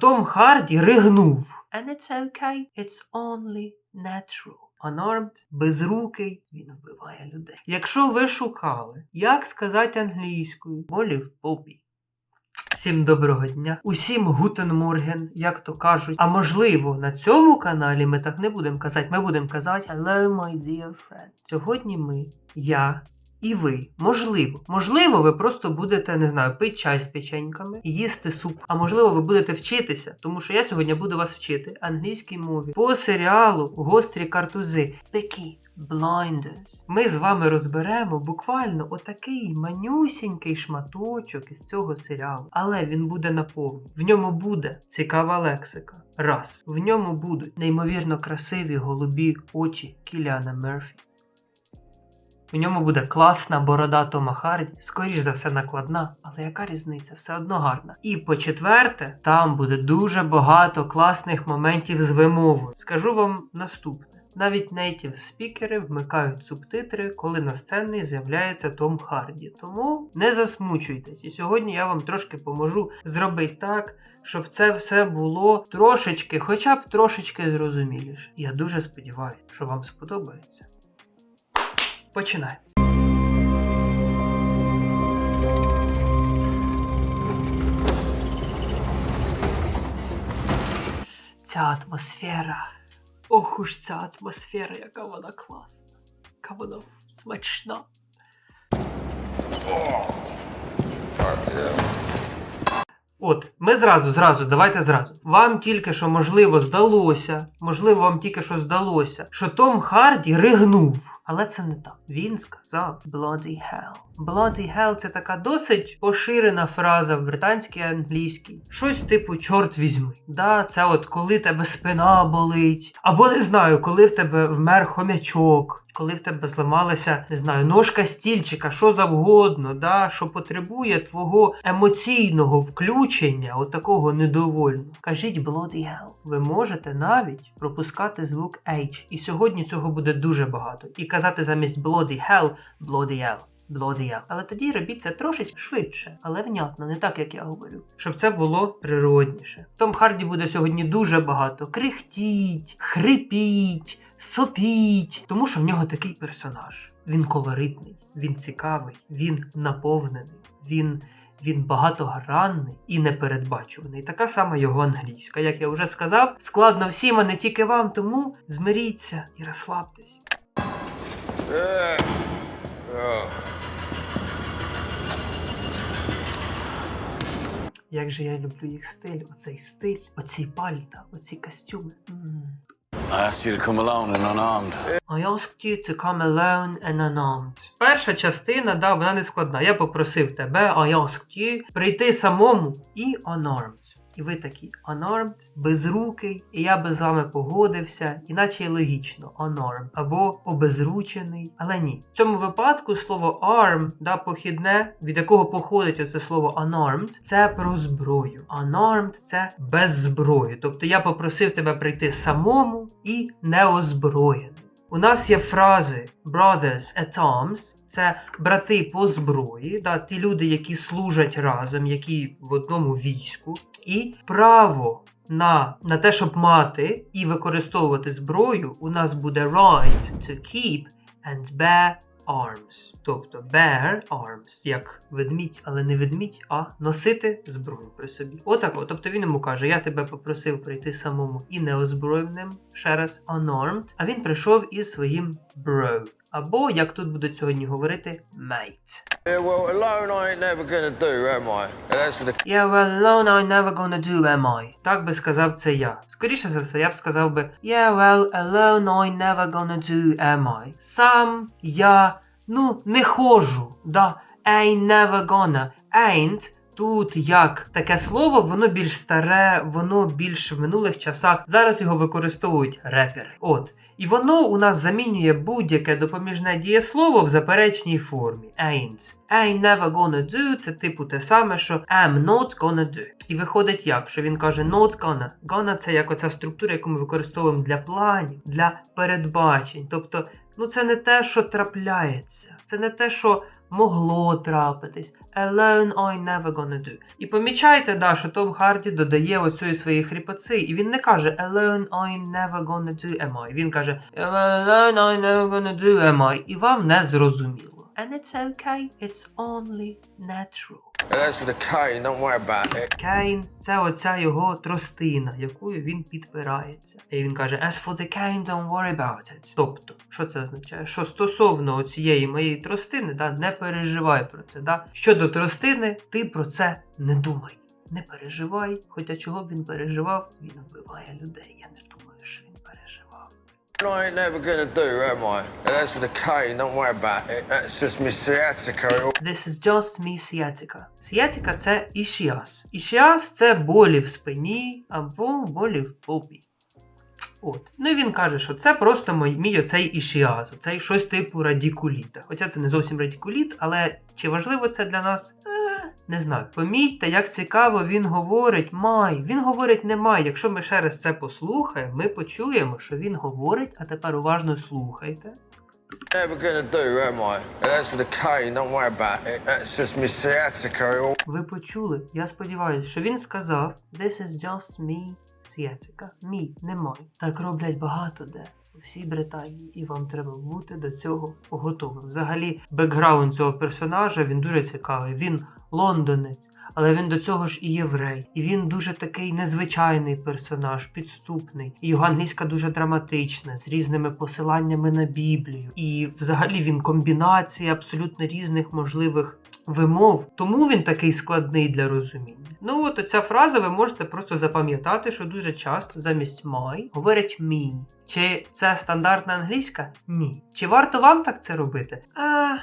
Том Харді ригнув. And it's okay, it's only natural. Unarmed, безрукий, він вбиває людей. Якщо ви шукали, як сказати англійською, молів попі. Всім доброго дня, усім гутен морген, як то кажуть. А можливо, на цьому каналі ми так не будемо казати. Ми будемо казати Hello, my dear friend. Сьогодні ми, я і ви, можливо, можливо, ви просто будете, не знаю, пити чай з печеньками, їсти суп. А можливо, ви будете вчитися, тому що я сьогодні буду вас вчити англійській мові по серіалу Гострі картузи. Peaky Blinders. Ми з вами розберемо буквально отакий манюсінький шматочок із цього серіалу. Але він буде наповнений. В ньому буде цікава лексика. Раз. В ньому будуть неймовірно красиві голубі очі Кіліана Мерфі. У ньому буде класна борода Тома Харді, скоріш за все накладна, але яка різниця? Все одно гарна. І по-четверте, там буде дуже багато класних моментів з вимовою. Скажу вам наступне. Навіть нейтів спікери вмикають субтитри, коли на сцені з'являється Том Харді. Тому не засмучуйтесь. І сьогодні я вам трошки поможу зробити так, щоб це все було трошечки, хоча б трошечки зрозуміліше. Я дуже сподіваюся, що вам сподобається. Починаємо. Ця атмосфера. Ох уж ця атмосфера, яка вона класна. Яка вона смачна. От, ми зразу, зразу, давайте зразу. Вам тільки що, можливо, здалося, можливо, вам тільки що здалося, що Том Харді ригнув. Але це не так. Він сказав bloody hell. Bloody hell це така досить поширена фраза в британській англійській. Щось типу чорт візьми. Да, це от коли тебе спина болить. Або не знаю, коли в тебе вмер хомячок. Коли в тебе зламалася, не знаю, ножка стільчика, що завгодно, да, що потребує твого емоційного включення, от такого недовольного. Кажіть bloody hell. Ви можете навіть пропускати звук H. І сьогодні цього буде дуже багато. І казати замість bloody hell, bloody hell. Hell. Але тоді робіть це трошечки швидше, але внятно, не так, як я говорю. Щоб це було природніше. Том Харді буде сьогодні дуже багато. Крихтіть, хрипіть, сопіть. Тому що в нього такий персонаж. Він колоритний, він цікавий, він наповнений, він. Він багатогранний і непередбачуваний. Така сама його англійська. Як я вже сказав, складно всім, а не тільки вам, тому змиріться і розслабтесь. Як же я люблю їх стиль, оцей стиль, оці пальта, оці костюми. I asked you to come alone and unarmed. I asked you to come alone and unarmed. Перша частина, да, вона не складна. Я попросив тебе, I asked you, прийти самому і unarmed. І ви такі unarmed, безрукий, і я би з вами погодився, іначе логічно, unarmed, або обезручений. Але ні. В цьому випадку слово arm, да, похідне, від якого походить оце слово unarmed, це про зброю. Unarmed – це без зброї. Тобто я попросив тебе прийти самому і неозброєним. У нас є фрази brothers at arms, це брати по зброї, да, ті люди, які служать разом, які в одному війську, і право на, на те, щоб мати і використовувати зброю, у нас буде right to keep and bear arms. Тобто bear arms, як ведмідь, але не ведмідь, а носити зброю при собі. Отак, от. тобто він йому каже: Я тебе попросив прийти самому і неозброєним, ще раз unarmed, а він прийшов із своїм bro. Або, як тут будуть сьогодні говорити, mate. Yeah, well, alone I ain't never gonna do, am I? And the Yeah, well, alone I never gonna do, am I? Так би сказав це я. Скоріше за все, я б сказав би Yeah, well, alone I never gonna do, am I? Сам я, ну, не хожу, да. Ain't never gonna. Ain't Тут як таке слово, воно більш старе, воно більш в минулих часах. Зараз його використовують репери. От. І воно у нас замінює будь-яке допоміжне дієслово в заперечній формі. Ain't. Ain't never gonna do це типу те саме, що am not gonna do. І виходить як, що він каже not gonna. Gonna це як оця структура, яку ми використовуємо для планів, для передбачень. Тобто, ну це не те, що трапляється. Це не те, що могло трапитись. Alone I never gonna do. І помічайте, да, що Том Харді додає оцю своєї хріпоци, і він не каже Alone I never gonna do am I. Він каже Alone I never gonna do am I. І вам не зрозуміло. And it's okay, it's only natural. Кейн це оця його тростина, якою він підпирається. І він каже: As for the cane, don't worry about it. Тобто, що це означає? Що стосовно цієї моєї тростини, да, не переживай про це. Да? Щодо тростини, ти про це не думай. Не переживай, хоча чого б він переживав, він вбиває людей. Я не думаю. I ain't never gonna do, am I? And as for the cane, don't worry about it. That's just my sciatica. This is just me sciatica. Sciatica – це ішіас. Ішіас це болі в спині або болі в попі. От. Ну і він каже, що це просто мій, мій оцей ішіаз, оцей щось типу радікуліта. Хоча це не зовсім радікуліт, але чи важливо це для нас? Не знаю. Помітьте, як цікаво він говорить май. Він говорить не май. Якщо ми ще раз це послухаємо, ми почуємо, що він говорить, а тепер уважно слухайте. Ви почули? Я сподіваюся, що він сказав This is just me, sciatica. Мій, не мой. Так роблять багато де. У всій Британії, і вам треба бути до цього готовим. Взагалі, бекграунд цього персонажа він дуже цікавий. Він лондонець, але він до цього ж і єврей. І він дуже такий незвичайний персонаж, підступний. І його англійська дуже драматична, з різними посиланнями на Біблію. І взагалі він комбінація абсолютно різних можливих вимов, тому він такий складний для розуміння. Ну от оця фраза ви можете просто запам'ятати, що дуже часто замість my говорять me. Чи це стандартна англійська? Ні. Чи варто вам так це робити? А,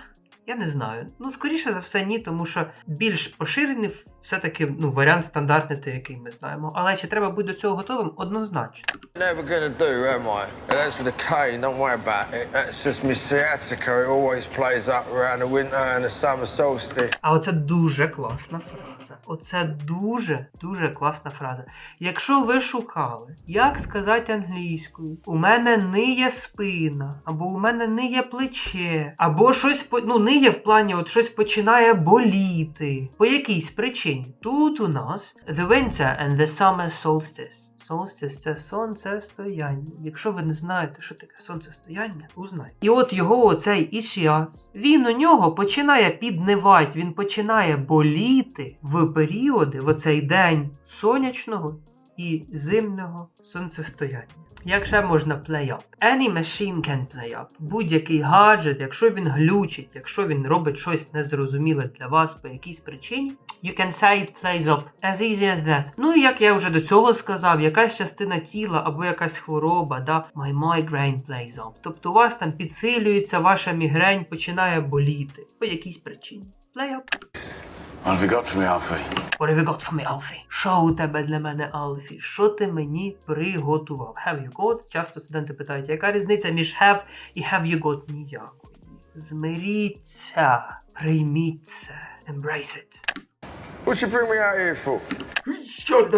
я не знаю. Ну, скоріше за все, ні, тому що більш поширений все-таки ну, варіант стандартний, той, який ми знаємо. Але чи треба бути до цього готовим? Однозначно. never gonna do, am I? And for the cane, don't worry about it. That's just my sciatica. It always plays up around the winter and the summer solstice. А оце дуже класна фраза. Оце дуже дуже класна фраза. Якщо ви шукали, як сказати англійською, у мене ниє спина, або у мене ниє плече, або щось по- ну, ниє в плані, от щось починає боліти. По якійсь причині. Тут у нас the winter and the summer solstice. Solstice – це сонцестояння. Якщо ви не знаєте, що таке сонцестояння, узнайте. І от його оцей ішіас, він у нього починає піднивати, він починає боліти в періоди, в оцей день сонячного і зимнього сонцестояння. Як ще можна play up? Any machine can play up. Будь-який гаджет, якщо він глючить, якщо він робить щось незрозуміле для вас по якійсь причині, you can say it plays up. As easy as that. Ну і як я вже до цього сказав, якась частина тіла або якась хвороба, да, my migraine plays up. Тобто у вас там підсилюється ваша мігрень, починає боліти по якійсь причині. Play up. What have you got for me, Alfie? What have you got for me, Alfie? Що у тебе для мене, Алфі? Що ти мені приготував? Have you got? Часто студенти питають, яка різниця між have і have you got? Ніякої. Змиріться, прийміть це. Embrace it. What you bring me out here for? Що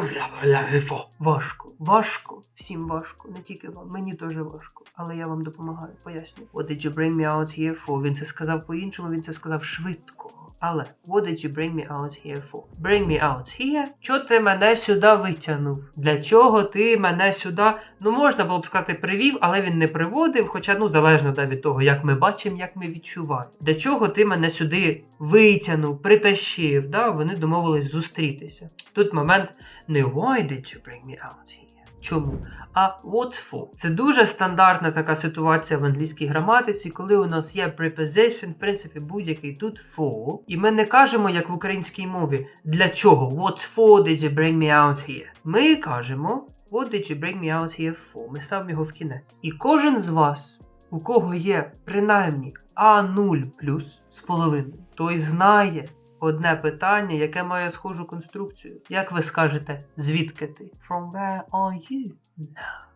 фо? Важко, важко, всім важко, не тільки вам, мені теж важко, але я вам допомагаю, поясню. What did you bring me out here for? Він це сказав по-іншому, він це сказав швидко. Але what did you bring me out here for? Bring me out here? Чого ти мене сюди витягнув? Для чого ти мене сюди? Ну можна було б сказати привів, але він не приводив, хоча ну залежно да, від того, як ми бачимо, як ми відчуваємо. Для чого ти мене сюди витягнув, притащив? Да? Вони домовились зустрітися. Тут момент не why did you bring me out here? Чому? А what for? Це дуже стандартна така ситуація в англійській граматиці, коли у нас є preposition, в принципі, будь-який тут for. І ми не кажемо, як в українській мові, для чого? What for did you bring me out here? Ми кажемо What did you bring me out here for? Ми ставимо його в кінець. І кожен з вас, у кого є принаймні А0 плюс з половиною, той знає, одне питання, яке має схожу конструкцію. Як ви скажете, звідки ти? From where are you? No,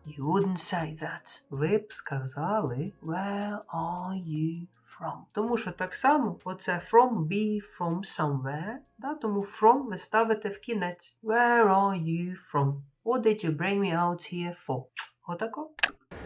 you wouldn't say that. Ви б сказали Where are you from? Тому що так само оце from be from somewhere. Да? Тому from ви ставите в кінець. Where are you from? What did you bring me out here for? Отако.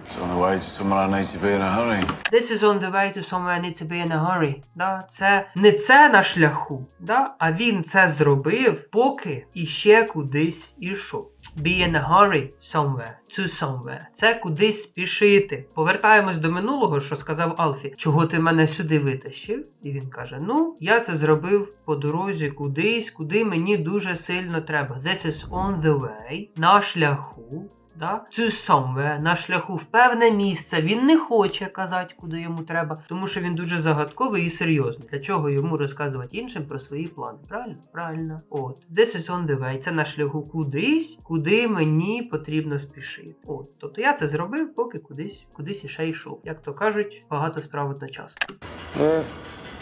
It's on the way to somewhere I need to be in a hurry. This is on the way to somewhere I need to be in a hurry. Да? Це не це на шляху, да? а він це зробив, поки іще кудись ішов. Be in a hurry somewhere, to somewhere. Це кудись спішити. Повертаємось до минулого, що сказав Алфі. Чого ти мене сюди витащив? І він каже: Ну, я це зробив по дорозі кудись, куди мені дуже сильно треба. This is on the way, на шляху. Да? To somewhere, на шляху в певне місце. Він не хоче казати, куди йому треба, тому що він дуже загадковий і серйозний. Для чого йому розказувати іншим про свої плани? Правильно? Правильно. От. This is on the way. Це на шляху кудись, куди мені потрібно спішити. От. Тобто я це зробив, поки кудись, кудись іще йшов. Як то кажуть, багато справ одночасно. Yeah.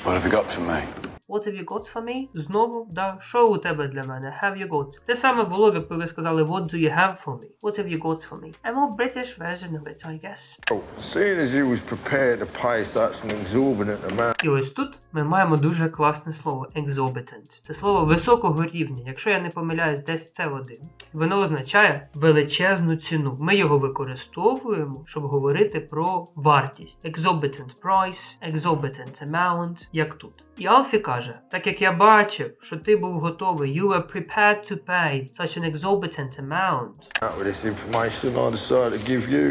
What have you got for me? What have you got for me? Знову, да. Що у тебе для мене? Have you got? Те саме було, якби ви сказали What do you have for me? What have you got for me? A more British version of it, I guess. Oh, seeing as you was prepared to pay such an exorbitant amount І ось тут ми маємо дуже класне слово exorbitant. Це слово високого рівня. Якщо я не помиляюсь, десь це один. Воно означає величезну ціну. Ми його використовуємо, щоб говорити про вартість. Exorbitant price, exorbitant amount, як тут. І Алфі каже: так як я бачив, що ти був готовий, you were prepared to pay such an exorbitant amount. Not with this information, I decided to give you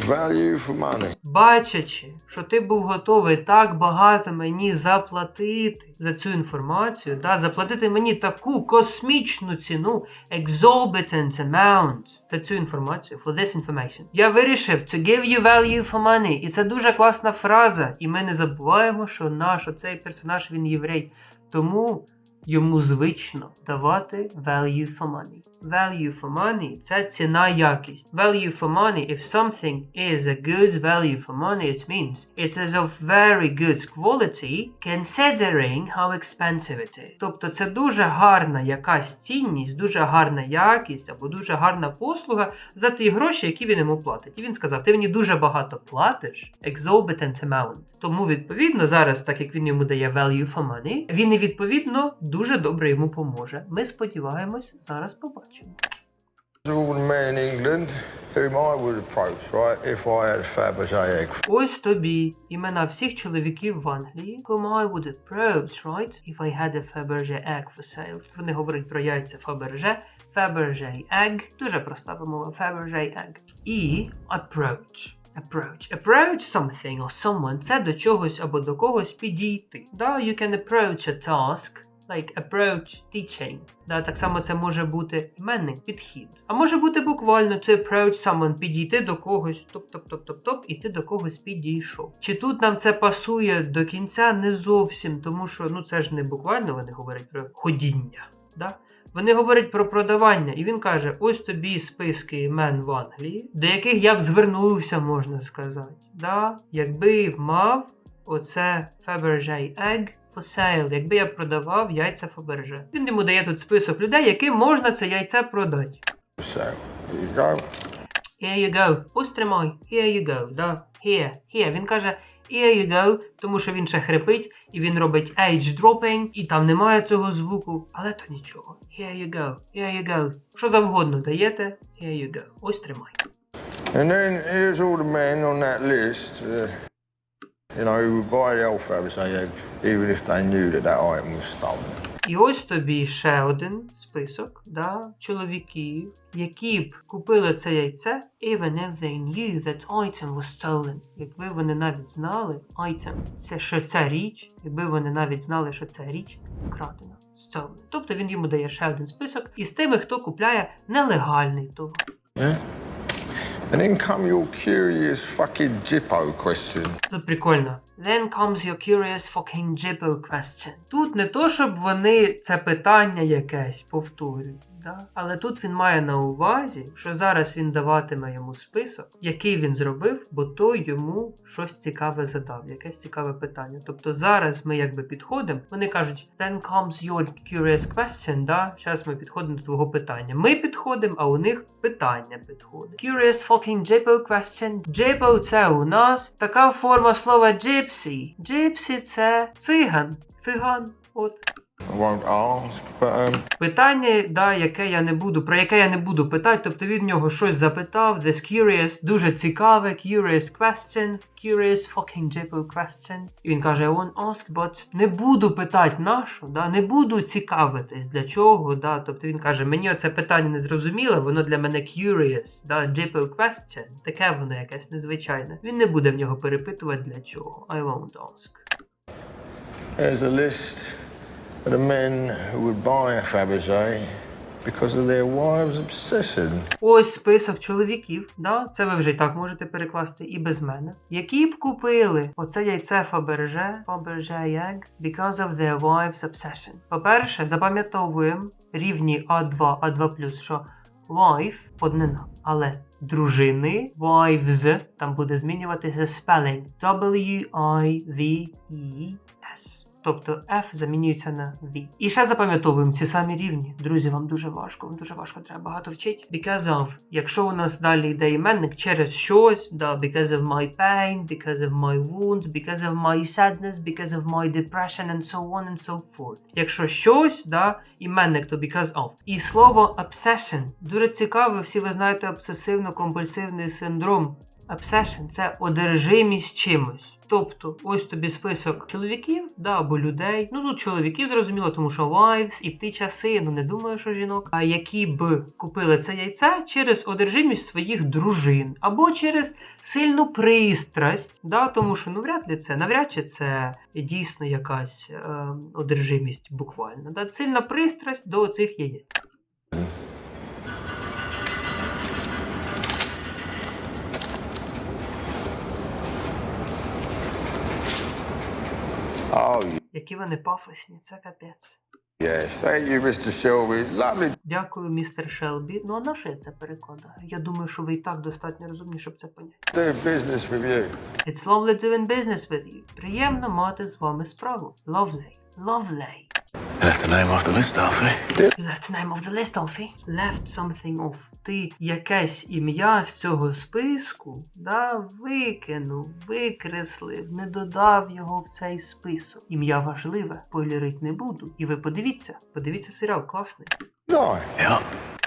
value for money. Бачачи, що ти був готовий так багато мені заплатити за цю інформацію, да, заплатити мені таку космічну ціну, exorbitant amount за цю інформацію, for this information. Я вирішив to give you value for money. І це дуже класна фраза. І ми не забуваємо, що наш оцей персонаж він єврей. Тому йому звично давати value for money. Value for money – це ціна якість. Value for money, if something is a good value for money, it means it is of very good quality considering how expensive it is. Тобто це дуже гарна якась цінність, дуже гарна якість або дуже гарна послуга за ті гроші, які він йому платить. І він сказав: ти мені дуже багато платиш, exorbitant amount. Тому відповідно зараз, так як він йому дає value for money, він і відповідно дуже добре йому поможе. Ми сподіваємось, зараз побачимо. Ось тобі імена всіх чоловіків в Англії, whom I would approach, right, if I had a Fabergé egg for sale. Тут вони говорять про яйця Fabergé, Fabergé egg, дуже проста вимова, Fabergé egg. І approach. Approach. Approach something or someone – це до чогось або до когось підійти. Да, you can approach a task, like approach teaching. Да, так само це може бути іменник, підхід. А може бути буквально to approach someone, підійти до когось, топ-топ-топ-топ-топ, і ти до когось підійшов. Чи тут нам це пасує до кінця? Не зовсім, тому що ну це ж не буквально вони говорять про ходіння. Да? Вони говорять про продавання, і він каже: ось тобі списки імен в Англії, до яких я б звернувся, можна сказати. Да? Якби мав оце Fabergé Egg for sale, якби я продавав яйця Fabergé. Він йому дає тут список людей, яким можна це яйце продати. Sale. There you go. Here you go. Ось тримай. Here you go. Да. Here. Here. Він каже here you go, тому що він ще хрипить і він робить age dropping, і там немає цього звуку, але то нічого. Here you go. Here you go. Що завгодно даєте. Here you go. Ось тримай. And then here's all the men on that list, uh, you know, who would buy the old Fabergé egg, even if they knew that that item was stolen. І ось тобі ще один список да, чоловіків, які б купили це яйце, even if they knew that item was stolen. Якби вони навіть знали item, це що ця річ, якби вони навіть знали, що ця річ вкрадена. Stolen. Тобто він йому дає ще один список із тими, хто купляє нелегальний товар. Yeah? And then come your curious fucking Jippo question. Тут прикольно. Then comes your curious fucking jibbo question. Тут не то, щоб вони це питання якесь повторюють. Да? Але тут він має на увазі, що зараз він даватиме йому список, який він зробив, бо той йому щось цікаве задав, якесь цікаве питання. Тобто зараз ми якби підходимо, вони кажуть, then comes your curious question, да? Зараз ми підходимо до твого питання. Ми підходимо, а у них питання підходить. Curious fucking jibbo question. Jibbo це у нас така форма слова gypsy. Gypsy це циган. Циган. От. Um, Питання, да, яке я не буду, про яке я не буду питати, тобто він в нього щось запитав, this curious, дуже цікаве, curious question, curious fucking jippo question. І він каже, I won't ask, but не буду питати нащо, да, не буду цікавитись, для чого, да, тобто він каже, мені оце питання не зрозуміле, воно для мене curious, да, jippo question, таке воно якесь незвичайне. Він не буде в нього перепитувати для чого, I won't ask. there's a list the men who would buy a Fabergé because of their wives' obsession. Ось список чоловіків, да? це ви вже і так можете перекласти і без мене, які б купили оце яйце Фаберже, Фаберже Egg, because of their wife's obsession. По-перше, запам'ятовуємо рівні А2, А2+, що wife – однина, але дружини, wives, там буде змінюватися spelling W-I-V-E-S. Тобто F замінюється на V. І ще запам'ятовуємо ці самі рівні. Друзі, вам дуже важко, вам дуже важко, треба багато вчити. Because of. Якщо у нас далі йде іменник через щось, да, because of my pain, because of my wounds, because of my sadness, because of my depression and so on and so forth. Якщо щось, да, іменник, то because of. І слово obsession. Дуже цікаве, всі ви знаєте обсесивно-компульсивний синдром. Obsession – це одержимість чимось. Тобто, ось тобі список чоловіків, да, або людей. Ну тут чоловіків зрозуміло, тому що wives, і в ті часи, ну не думаю, що жінок, а які б купили це яйце через одержимість своїх дружин, або через сильну пристрасть, да, тому що ну вряд ли це, навряд чи це дійсно якась е, одержимість буквально. Да, сильна пристрасть до цих яєць. Oh, Які вони пафосні, це капець. yes. Thank you, Mr. Shelby. It's lovely Дякую, містер Шелбі. Ну а на що я це перекладаю? Я думаю, що ви і так достатньо розумні, щоб це поняти. business with you. It's lovely doing business with you. Приємно мати з вами справу. Lovely. Lovely. Left the name off the list, Alfie. Left the name of the list, Alfie. Left something off. Ти якесь ім'я з цього списку да, викинув, викреслив, не додав його в цей список. Ім'я важливе, полірить не буду. І ви подивіться, подивіться серіал, класний. No. Yeah.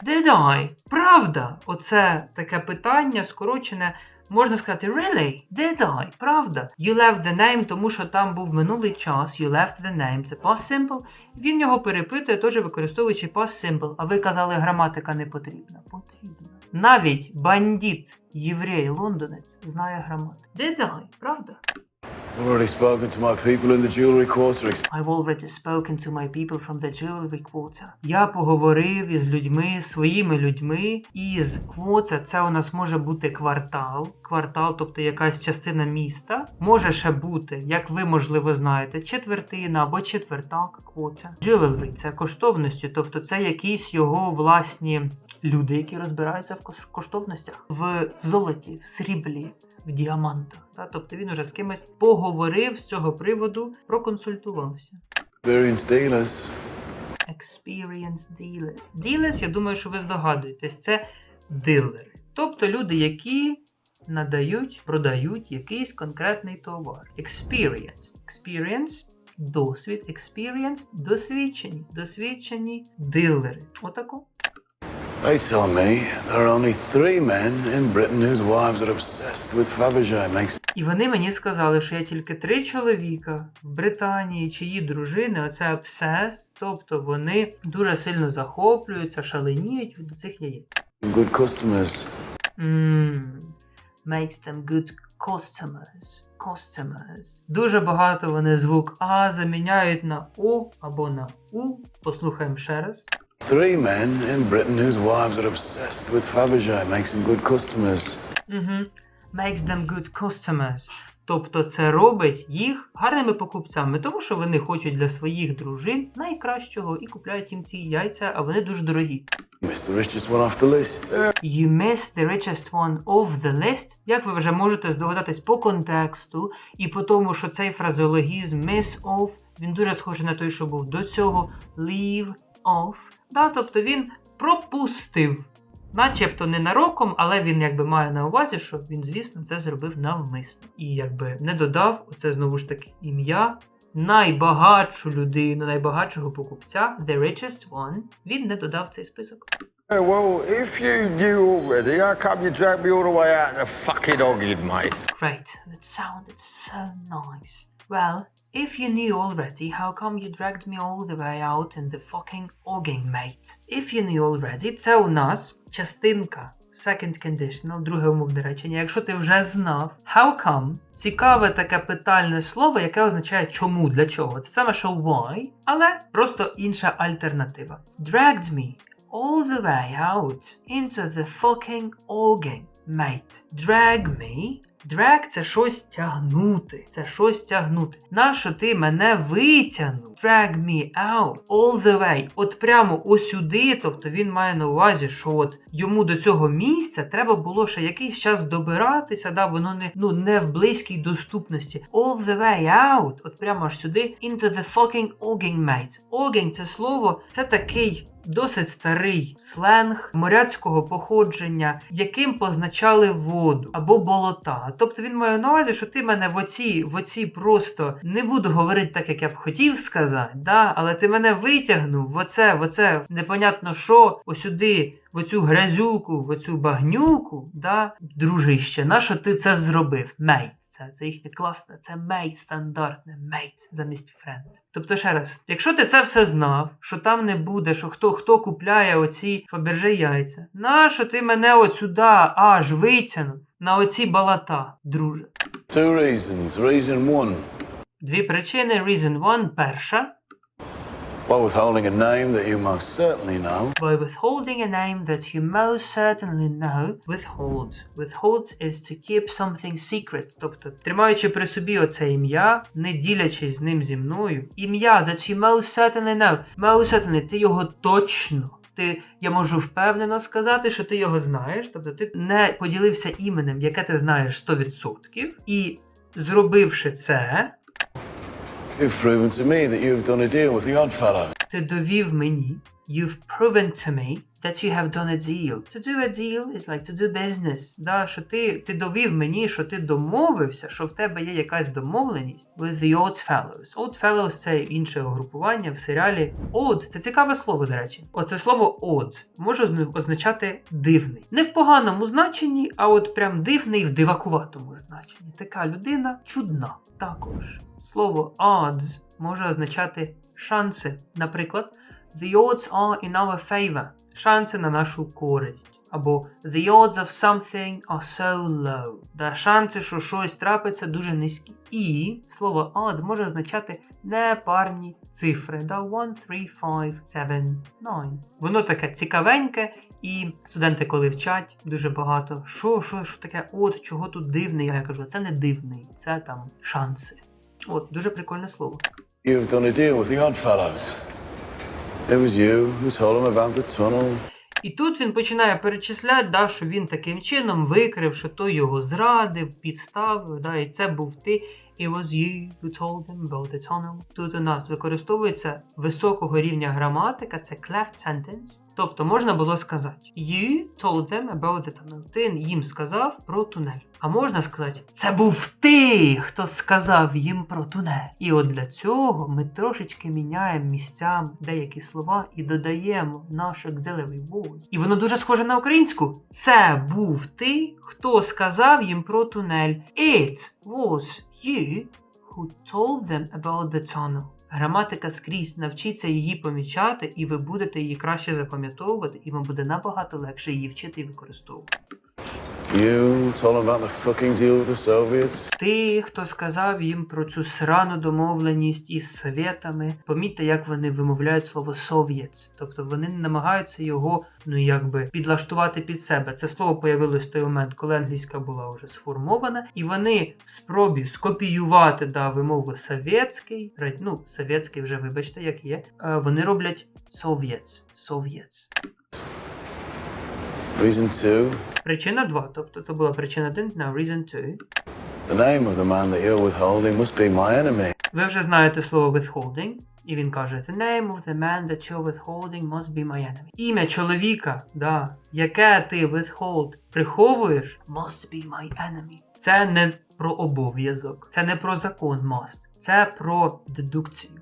Did I? Правда? Оце таке питання скорочене. Можна сказати, really? Did I? Правда? You left the name, тому що там був минулий час. You left the name. Це past simple. Він його перепитує, теж використовуючи past simple. А ви казали, граматика не потрібна. Потрібна. Навіть бандит, єврей, лондонець знає граматику. Did I? Правда? I've already spoken to my people in the jewellery quarter. I've already spoken to my people from the jewelry quarter. Я поговорив із людьми, своїми людьми із quarter. Це у нас може бути квартал. Квартал, тобто якась частина міста. Може ще бути, як ви можливо знаєте, четвертина або четвертак quarter. Jewelry – це коштовності, тобто це якісь його власні люди, які розбираються в коштовностях, в золоті, в сріблі. В діамантах, та? тобто він уже з кимось поговорив з цього приводу, проконсультувався. Experienced dealers. Experienced dealers. Dealers, я думаю, що ви здогадуєтесь, це дилери. Тобто люди, які надають, продають якийсь конкретний товар. Experienced. Experience – досвід. Experienced – досвідчені. Досвідчені дилери. Отако. They tell me there are only three men in Britain whose wives are obsessed with Fabergé. Makes І вони мені сказали, що є тільки три чоловіка в Британії, чиї дружини оце обсес, тобто вони дуже сильно захоплюються, шаленіють від цих яєць. good customers. Mm, makes them good customers. Customers. Дуже багато вони звук А заміняють на О або на У. Послухаємо ще раз. Three men in Britain whose wives are obsessed with Fabergé. Makes them good customers. Угу. Makes them good customers. Тобто це робить їх гарними покупцями, тому що вони хочуть для своїх дружин найкращого і купляють їм ці яйця, а вони дуже дорогі. Missed the richest one off the list. You missed the richest one of the list. Як ви вже можете здогадатись по контексту і по тому, що цей фразеологізм miss off, він дуже схожий на той, що був до цього leave off. Да, тобто він пропустив. Начебто ненароком, але він якби має на увазі, що він, звісно, це зробив навмисно. І якби не додав оце знову ж таки ім'я найбагатшу людину, найбагатшого покупця, the richest one, він не додав цей список. Yeah, well, if you knew already, how come you dragged me all the way out in the fucking hogging, mate? Great, that sounded so nice. Well, if you knew already, how come you dragged me all the way out in the fucking ogging, mate? If you knew already, це у нас частинка. Second conditional, друге умовне речення. Якщо ти вже знав, how come цікаве таке питальне слово, яке означає чому, для чого. Це саме що why, але просто інша альтернатива. Dragged me all the way out into the fucking organ. mate. Drag me. Drag це щось тягнути. Це щось тягнути. Нащо ти мене витягнув? Drag me out all the way. От прямо осюди. Тобто він має на увазі, що от йому до цього місця треба було ще якийсь час добиратися, да, воно не, ну, не в близькій доступності. All the way out. От прямо аж сюди. Into the fucking ogging, mates. Ogging це слово, це такий досить старий сленг моряцького походження, яким позначали воду або болота. Тобто він має на увазі, що ти мене в оці, в оці просто не буду говорити так, як я б хотів сказати, да? але ти мене витягнув в оце, в оце непонятно що, осюди. В оцю грязюку, в оцю багнюку, да, дружище, нащо ти це зробив? Мейт. Це, це їхнє класне, це мейт стандартне, мейт замість френд. Тобто, ще раз, якщо ти це все знав, що там не буде, що хто хто купляє оці фаберже яйця, нащо ти мене от сюди аж витягнув на оці балата, друже? Two reasons. Reason one, Дві причини. Reason one. Перша. By withholding a name that you most certainly know. By withholding a name that you most certainly know, withhold. Withhold is to keep something secret. Тобто, тримаючи при собі оце ім'я, не ділячись з ним зі мною. Ім'я that you most certainly know. Most certainly, ти його точно. Ти, я можу впевнено сказати, що ти його знаєш. Тобто ти не поділився іменем, яке ти знаєш 100%. І зробивши це, You've proven to me that you've done a deal with the Oddfellow. ти довів мені. You've proven to me that you have done a deal. To do a deal is like to do business. Да, що ти, ти довів мені, що ти домовився, що в тебе є якась домовленість with the Oddfellows. Oddfellows – це інше угрупування в серіалі Odd. Це цікаве слово, до речі. Оце слово odd може озна- означати дивний. Не в поганому значенні, а от прям дивний в дивакуватому значенні. Така людина чудна. Також слово odds може означати шанси. Наприклад, The odds are in our favor. Шанси на нашу користь. Або The odds of something are so low. Да, шанси, що щось трапиться, дуже низькі. І слово odds може означати непарні цифри. Да, 1, 3, 5, 7, 9. Воно таке цікавеньке, і студенти, коли вчать дуже багато, що, що, що таке от, чого тут дивний? Я кажу, це не дивний, це там шанси. От, дуже прикольне слово. You've done a deal with the Oddfellows. It was you who told him about the tunnel. І тут він починає перечисляти, да, що він таким чином викрив, що той його зрадив, підставив, да, і це був ти. It was you who told. Тут у нас використовується високого рівня граматика, це cleft sentence. Тобто можна було сказати You told them about the tunnel. Ти їм сказав про тунель. А можна сказати, це був ти, хто сказав їм про тунель. І от для цього ми трошечки міняємо місцями деякі слова і додаємо наш auxiliary was. І воно дуже схоже на українську. Це був ти, хто сказав їм про тунель. It was you who told them about the tunnel. Граматика скрізь, навчіться її помічати, і ви будете її краще запам'ятовувати, і вам буде набагато легше її вчити і використовувати. You told them about the fucking deal with the Soviets. Ти, хто сказав їм про цю срану домовленість із совєтами, помітьте, як вони вимовляють слово совєц. Тобто вони намагаються його, ну якби, підлаштувати під себе. Це слово появилось в той момент, коли англійська була вже сформована, і вони в спробі скопіювати да, вимову совєтський, ну, совєтський вже, вибачте, як є, е, вони роблять совєц, совєц. Reason two, Причина 2, тобто це була причина 1, now reason 2. the name of the man that you're withholding must be my enemy. Ви вже знаєте слово withholding, і він каже: The name of the man that you're withholding must be my enemy. Ім'я чоловіка, да, яке ти withhold приховуєш, must be my enemy. Це не про обов'язок, це не про закон must. Це про дедукцію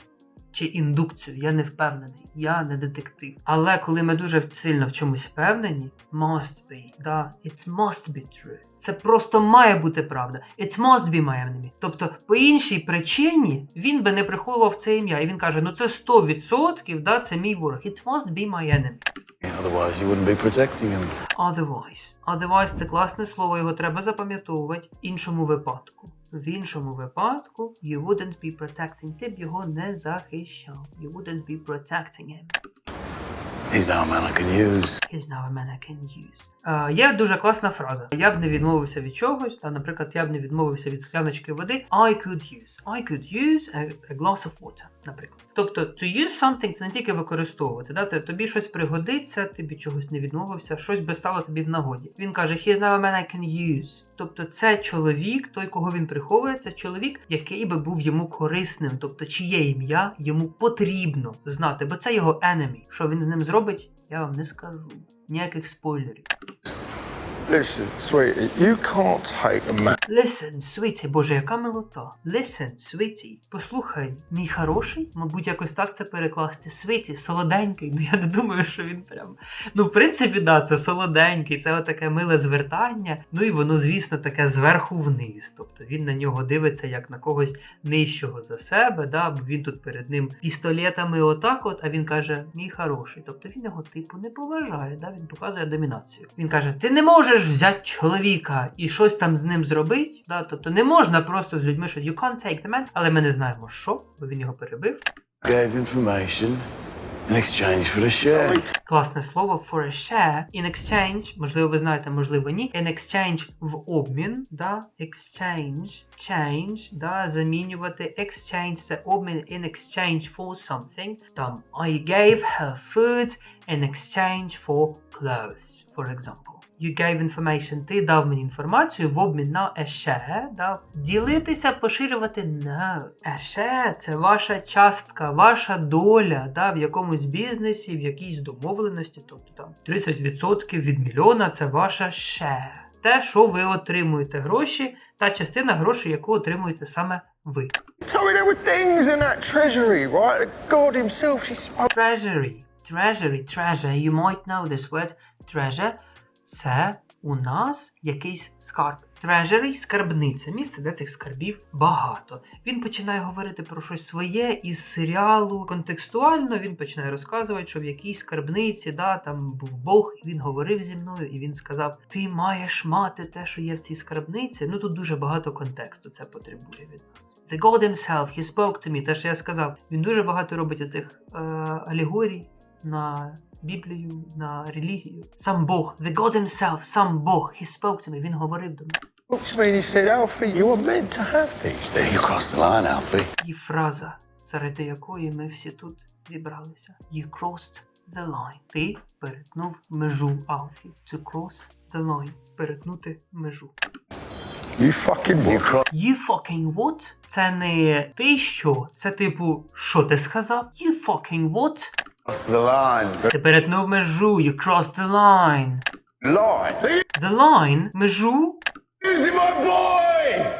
чи індукцію. Я не впевнений, я не детектив. Але коли ми дуже сильно в чомусь впевнені, must be, да, it must be true. Це просто має бути правда. It must be my enemy. Тобто, по іншій причині він би не приховував це ім'я. І він каже: ну це 100%, да, це мій ворог. It must be my enemy. Otherwise, you wouldn't be protecting him. Otherwise. Otherwise це класне слово, його треба запам'ятовувати. В іншому випадку. В іншому випадку you wouldn't be protecting. Ти б його не захищав. You wouldn't be protecting him. He's now a man I can use. He's now a man I can use. Е, є дуже класна фраза. Я б не відмовився від чогось, та, наприклад, я б не відмовився від скляночки води. I could use. I could use a, a glass of water, наприклад. Тобто, to use something це не тільки використовувати, да? це тобі щось пригодиться, від чогось не відмовився, щось би стало тобі в нагоді. Він каже, he's now a man I can use. Тобто це чоловік, той, кого він приховує, це чоловік, який би був йому корисним, тобто чиє ім'я йому потрібно знати, бо це його enemy. Що він з ним зробить, я вам не скажу. Ніяких спойлерів. Listen, sweetie, you can't take a man. Listen, sweetie, боже, яка милота. Listen, sweetie. Послухай, мій хороший, мабуть, якось так це перекласти. Sweetie, солоденький. Ну я не думаю, що він прям. Ну, в принципі, да, це солоденький, це отаке миле звертання. Ну і воно, звісно, таке зверху вниз. Тобто він на нього дивиться як на когось нижчого за себе, да, він тут перед ним пістолетами отак, от, а він каже, мій хороший. Тобто він його типу не поважає, да, він показує домінацію. Він каже: Ти не можеш взяти чоловіка і щось там з ним зробити. Да? Тобто не можна просто з людьми, що you can't take the man, але ми не знаємо, що, бо він його перебив. Gave information in exchange for a share. Класне слово for a share. In exchange, можливо, ви знаєте, можливо, ні. In exchange в обмін, да? exchange, change, да? замінювати. Exchange це обмін in exchange for something. Там I gave her food in exchange for clothes, for example. You gave information, ти дав мені інформацію в обмін на share, да? ділитися, поширювати no. A – це ваша частка, ваша доля да? в якомусь бізнесі, в якійсь домовленості, тобто там 30% від мільйона це ваша share. Те, що ви отримуєте гроші, та частина грошей, яку отримуєте саме ви. Treasury, right? God himself, she spoke. Treasury. Treasury, treasure. You might know this word. Treasure – це у нас якийсь скарб. Treasury – скарбниця, місце, де цих скарбів багато. Він починає говорити про щось своє із серіалу. Контекстуально він починає розказувати, що в якійсь скарбниці, да, там був Бог, і він говорив зі мною, і він сказав: Ти маєш мати те, що є в цій скарбниці. Ну тут дуже багато контексту це потребує від нас. The God himself, he spoke to me, те, що я сказав. Він дуже багато робить оцих е, алегорій на Біблію, на релігію. Сам Бог, the God himself, сам Бог, he spoke to me, він говорив до мене. Looked to me and he said, Alfie, you were meant to have these There things. you crossed the line, Alfie. І фраза, заради якої ми всі тут зібралися. You crossed the line. Ти перетнув межу Алфі. To cross the line. Перетнути межу. You fucking You what? crossed You fucking what? Це не ти що? Це типу, що ти сказав? You fucking what? The line. Ти перетнув межу. You crossed the line. Line. The line? Межу? Easy, my boy!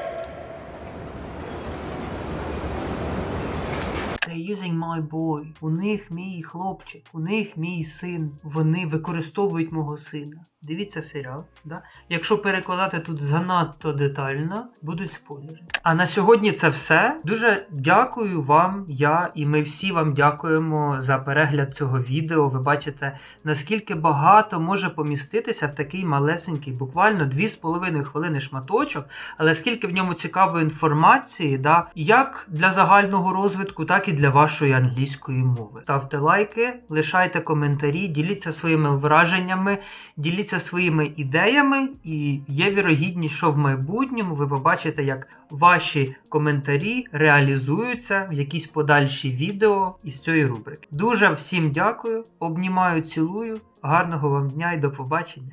They're using my boy. У них мій хлопчик, у них мій син. Вони використовують мого сина. Дивіться серіал. Да? Якщо перекладати тут занадто детально, будуть спойлери. А на сьогодні це все. Дуже дякую вам. Я і ми всі вам дякуємо за перегляд цього відео. Ви бачите, наскільки багато може поміститися в такий малесенький, буквально 2,5 хвилини шматочок, але скільки в ньому цікавої інформації, да, як для загального розвитку, так і для вашої англійської мови. Ставте лайки, лишайте коментарі, діліться своїми враженнями, діліться своїми ідеями, і є вірогідність, що в майбутньому ви побачите, як ваші коментарі реалізуються в якісь подальші відео із цієї рубрики. Дуже всім дякую, обнімаю, цілую, гарного вам дня і до побачення!